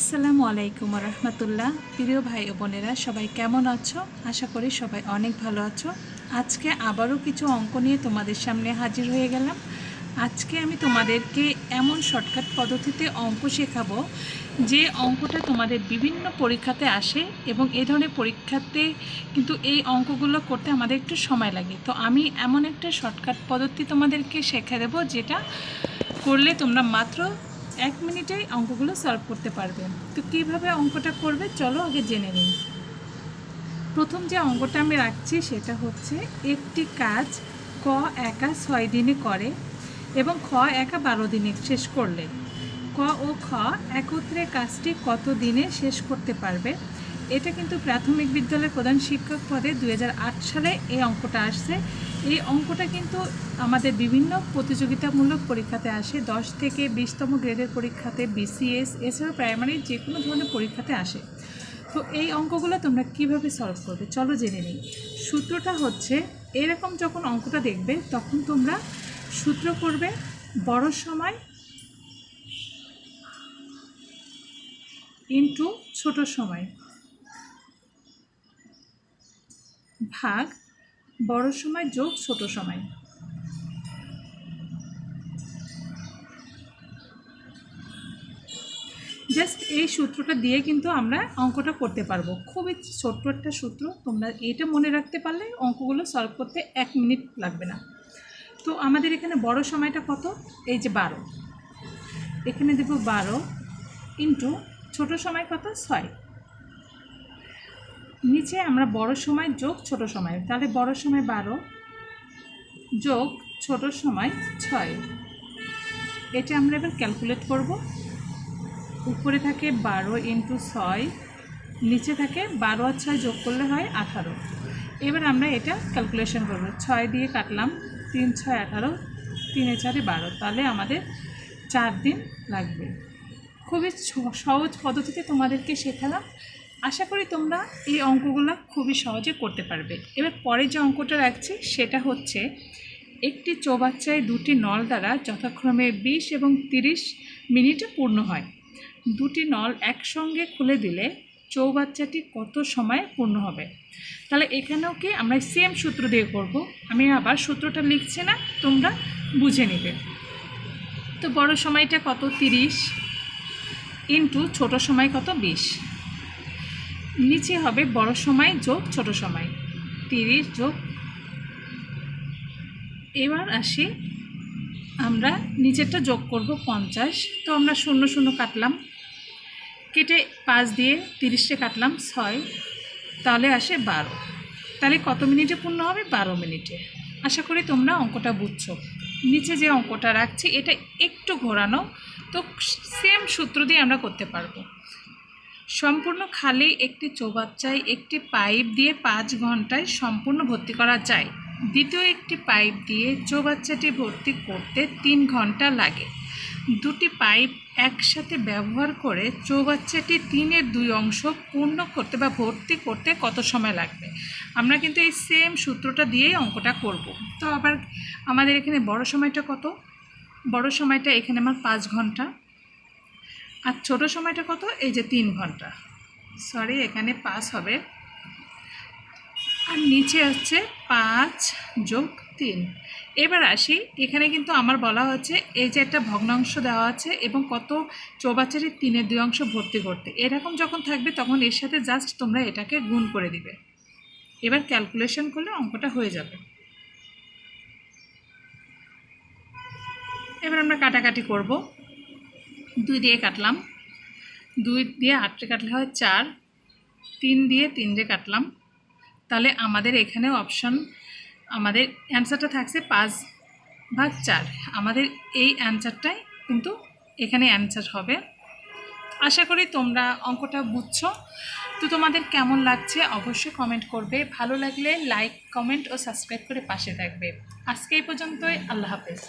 আসসালামু আলাইকুম রহমতুল্লাহ প্রিয় ভাই ও বোনেরা, সবাই কেমন আছো? আশা করি সবাই অনেক ভালো আছো। আজকে আবারও কিছু অঙ্ক নিয়ে তোমাদের সামনে হাজির হয়ে গেলাম। আজকে আমি তোমাদেরকে এমন শর্টকাট পদ্ধতিতে অঙ্ক শেখাবো, যে অঙ্কটা তোমাদের বিভিন্ন পরীক্ষাতে আসে এবং এই ধরনের পরীক্ষাতে কিন্তু এই অঙ্কগুলো করতে আমাদের একটু সময় লাগে। তো আমি এমন একটা শর্টকাট পদ্ধতি তোমাদেরকে শেখা দেবো, যেটা করলে তোমরা মাত্র এক মিনিটেই অঙ্কগুলো সলভ করতে পারবে। তো কীভাবে অঙ্কটা করবে চলো আগে জেনে নিই। প্রথম যে অঙ্কটা আমি রাখছি সেটা হচ্ছে একটি কাজ ক একা ছয় দিনে করে এবং খ একা বারো দিনে শেষ করলে। ক ও খ একত্রে কাজটি কত দিনে শেষ করতে পারবে? এটা কিন্তু প্রাথমিক বিদ্যালয়ের প্রধান শিক্ষক পদে দু হাজার আট সালে এই অঙ্কটা আসছে। এই অঙ্কটা কিন্তু আমাদের বিভিন্ন প্রতিযোগিতামূলক পরীক্ষাতে আসে। দশ থেকে বিশতম গ্রেডের পরীক্ষাতে বিসিএস এছাড়াও প্রাইমারি যে কোনো ধরনের পরীক্ষাতে আসে। তো এই অঙ্কগুলো তোমরা কীভাবে সলভ করবে? চলো জেনে নিই। সূত্রটা হচ্ছে, এরকম যখন অঙ্কটা দেখবে, তখন তোমরা সূত্র করবে বড় সময় ইন্টু ছোট সময় ভাগ বড় সময় যোগ, ছোট সময়। জাস্ট এই সূত্রটা দিয়ে কিন্তু আমরা অঙ্কটা করতে পারব। খুবই ছোট্ট একটা সূত্র, তোমরা এটা মনে রাখতে পারলে অঙ্কগুলো সলভ করতে এক মিনিট লাগবে না। তো আমাদের এখানে বড় সময়টা কত? এই যে বারো। এখানে দেব বারো ইন্টু ছোট সময় কত? ছয়। নিচে আমরা বড় সময় যোগ ছোট সময়। তাহলে বড় সময় বারো, যোগ ছোট সময় ছয়। এটা আমরা এবার ক্যালকুলেট করব। উপরে থাকে বারো ইন্টু ছয়, নিচে থাকে বারো আর ছয় যোগ করলে হয় আঠারো। এবার আমরা এটা ক্যালকুলেশন করব। ছয় দিয়ে কাটলাম, তিন ছয় আঠারো, তিনে চারে বারো। তাহলে আমাদের চার দিন লাগবে। খুবই সহজ পদ্ধতিতে তোমাদেরকে শেখালাম। আশা করি তোমরা এই অঙ্কগুলো খুবই সহজে করতে পারবে। এবার পরে যে অঙ্কটা রাখছি, সেটা হচ্ছে একটি চৌবাচ্চায় দুটি নল দ্বারা যথাক্রমে বিশ এবং তিরিশ মিনিটে পূর্ণ হয়। দুটি নল একসঙ্গে খুলে দিলে চৌবাচ্চাটি কত সময়ে পূর্ণ হবে? তাহলে এখানেও কি আমরা সেম সূত্র দিয়ে করব? আমি আবার সূত্রটা লিখছি না, তোমরা বুঝে নেবে। তো বড় সময়টা কত? তিরিশ ইন্টু ছোট সময় কত? বিশ। নিচে হবে বড় সময় যোগ ছোট সময়। তিরিশ যোগ। এবার আসি আমরা নিচেরটা যোগ করব পঞ্চাশ। তো আমরা শূন্য শূন্য কাটলাম। কেটে পাঁচ দিয়ে তিরিশে কাটলাম ছয়। তাহলে আসে বারো। তাহলে কত মিনিটে পূর্ণ হবে? বারো মিনিটে। আশা করি তোমরা অঙ্কটা বুঝছ। নিচে যে অঙ্কটা রাখছি, এটা একটু ঘোরানো। তো সেম সূত্র দিয়ে আমরা করতে পারব। সম্পূর্ণ খালি একটি চৌবাচ্চায় একটি পাইপ দিয়ে পাঁচ ঘন্টায় সম্পূর্ণ ভর্তি করা যায় দ্বিতীয় একটি পাইপ দিয়ে চৌবাচ্চাটি ভর্তি করতে তিন ঘণ্টা লাগে। দুটি পাইপ একসাথে ব্যবহার করে চৌবাচ্চাটি তিনের দুই অংশ পূর্ণ করতে বা ভর্তি করতে কত সময় লাগবে? আমরা কিন্তু এই সেম সূত্রটা দিয়েই অঙ্কটা করব। তো আবার আমাদের এখানে বড় সময়টা কত? বড় সময়টা এখানে আমার পাঁচ ঘণ্টা। আর ছোট সময়টা কত? এই যে তিন ঘণ্টা। সরি এখানে পাঁচ হবে। আর নিচে হচ্ছে পাঁচ যোগ তিন। এবার আসি, এখানে কিন্তু আমার বলা হচ্ছে এই যে একটা ভগ্নাংশ দেওয়া আছে এবং কত চৌবাচ্চারি তিনের দুই অংশ ভর্তি করতে। এরকম যখন থাকবে তখন এর সাথে জাস্ট তোমরা এটাকে গুণ করে দিবে। এবার ক্যালকুলেশন করলে অঙ্কটা হয়ে যাবে। এবার আমরা কাটাকাটি করব। দুই দিয়ে কাটলাম। দুই দিয়ে আটটে কাটলে হয় চার। তিন দিয়ে তিন দিয়ে কাটলাম। তাহলে আমাদের এখানে অপশন আমাদের অ্যান্সারটা থাকছে পাঁচ ভাগ চার। আমাদের এই অ্যান্সারটাই কিন্তু এখানে অ্যান্সার হবে। আশা করি তোমরা অঙ্কটা বুঝছ। তো তোমাদের কেমন লাগছে অবশ্যই কমেন্ট করবে। ভালো লাগলে লাইক কমেন্ট ও সাবস্ক্রাইব করে পাশে থাকবে। আজকে এই পর্যন্তই। আল্লাহ হাফেজ।